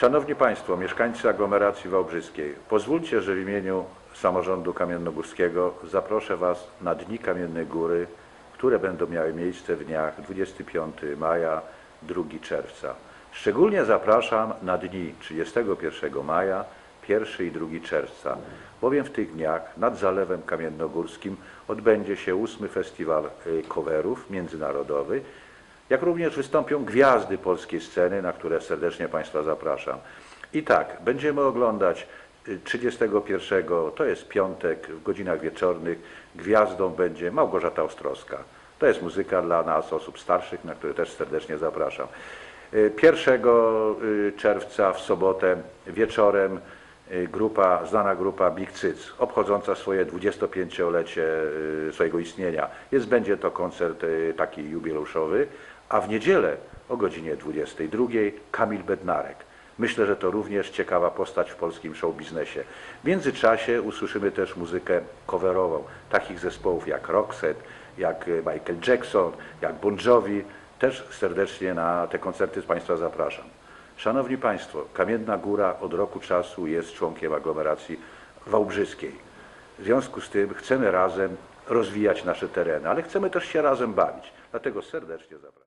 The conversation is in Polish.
Szanowni Państwo, mieszkańcy aglomeracji wałbrzyskiej, pozwólcie, że w imieniu samorządu kamiennogórskiego zaproszę Was na Dni Kamiennej Góry, które będą miały miejsce w dniach 25 maja, 2 czerwca. Szczególnie zapraszam na dni 31 maja, 1 i 2 czerwca, bowiem w tych dniach nad Zalewem Kamiennogórskim odbędzie się ósmy festiwal y, coverów międzynarodowy, jak również wystąpią gwiazdy polskiej sceny, na które serdecznie Państwa zapraszam. I tak, będziemy oglądać y, 31, to jest piątek, w godzinach wieczornych, gwiazdą będzie Małgorzata Ostrowska. To jest muzyka dla nas, osób starszych, na które też serdecznie zapraszam. Y, 1 y, czerwca w sobotę wieczorem y, grupa, znana grupa Big Cyc, obchodząca swoje 25-lecie y, swojego istnienia. Jest, będzie to koncert y, taki jubileuszowy, a w niedzielę o godzinie 22 Kamil Bednarek. Myślę, że to również ciekawa postać w polskim show biznesie. W międzyczasie usłyszymy też muzykę coverową takich zespołów jak Roxette, jak y, Michael Jackson, jak Bon Jovi. Też serdecznie na te koncerty z Państwa zapraszam. Szanowni Państwo, Kamienna Góra od roku czasu jest członkiem aglomeracji wałbrzyskiej. W związku z tym chcemy razem rozwijać nasze tereny, ale chcemy też się razem bawić. Dlatego serdecznie zapraszam.